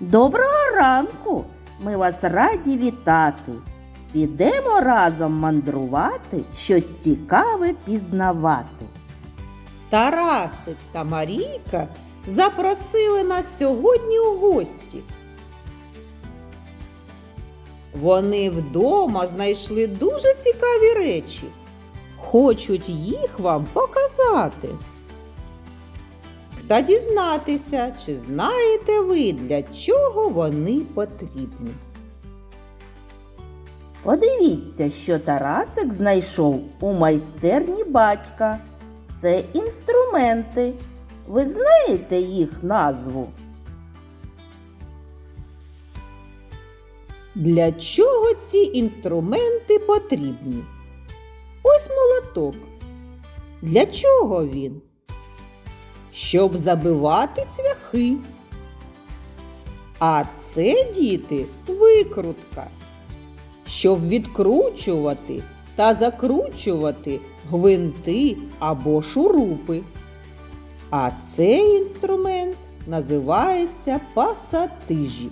Доброго ранку! Ми вас раді вітати. Підемо разом мандрувати, щось цікаве пізнавати. Тарасик та Марійка запросили нас сьогодні у гості. Вони вдома знайшли дуже цікаві речі. Хочуть їх вам показати. Та дізнатися, чи знаєте ви, для чого вони потрібні. Подивіться, що Тарасик знайшов у майстерні батька. Це інструменти. Ви знаєте їх назву? Для чого ці інструменти потрібні? Ось молоток. Для чого він? Щоб забивати цвяхи. А це, діти, викрутка. Щоб відкручувати та закручувати гвинти або шурупи. А цей інструмент називається пасатижі.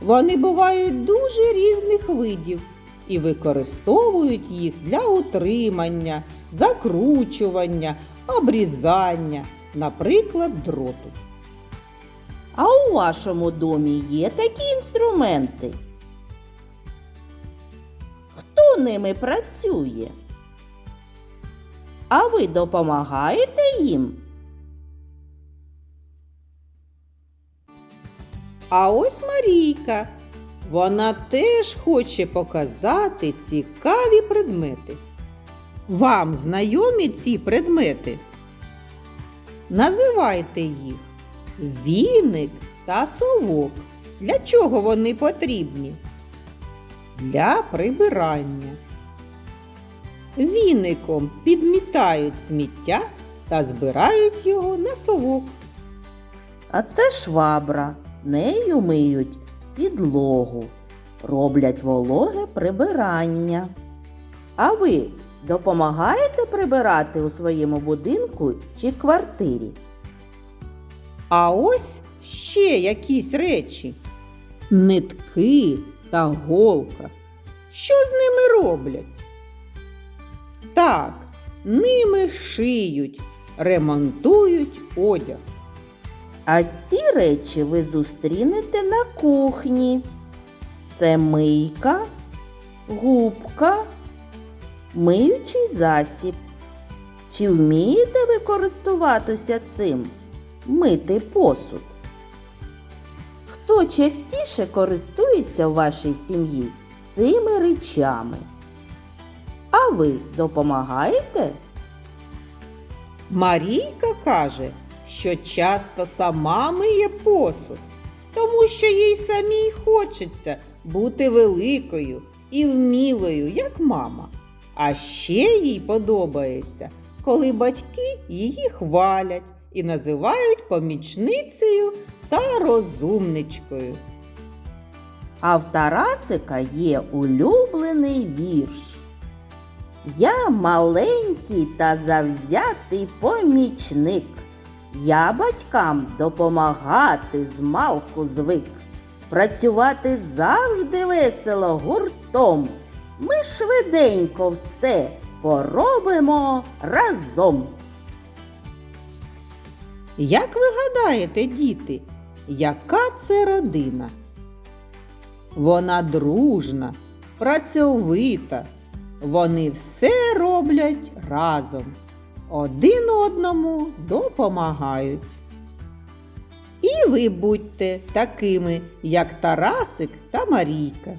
Вони бувають дуже різних видів і використовують їх для утримання, закручування, обрізання, наприклад, дроту. А у вашому домі є такі інструменти? Хто ними працює? А ви допомагаєте їм? А ось Марійка. Вона теж хоче показати цікаві предмети. Вам знайомі ці предмети? Називайте їх віник та совок. Для чого вони потрібні? Для прибирання. Віником підмітають сміття та збирають його на совок. А це швабра. Нею миють підлогу, роблять вологе прибирання. А ви допомагаєте прибирати у своєму будинку чи квартирі? А ось ще якісь речі. Нитки та голка. Що з ними роблять? Так, ними шиють, ремонтують одяг. А ці речі ви зустрінете на кухні. Це мийка, губка, миючий засіб. Чи вмієте ви користуватися цим? Мити посуд? Хто частіше користується в вашій сім'ї цими речами? А ви допомагаєте? Марійка каже, що часто сама миє посуд, тому що їй самій хочеться бути великою і вмілою, як мама. А ще їй подобається, коли батьки її хвалять і називають помічницею та розумничкою. А в Тарасика є улюблений вірш. Я маленький та завзятий помічник. Я батькам допомагати з малку звик. Працювати завжди весело гуртом. Ми швиденько все поробимо разом. Як ви гадаєте, діти, яка це родина? Вона дружна, працьовита. Вони все роблять разом. Один одному допомагають. І ви будьте такими, як Тарасик та Марійка.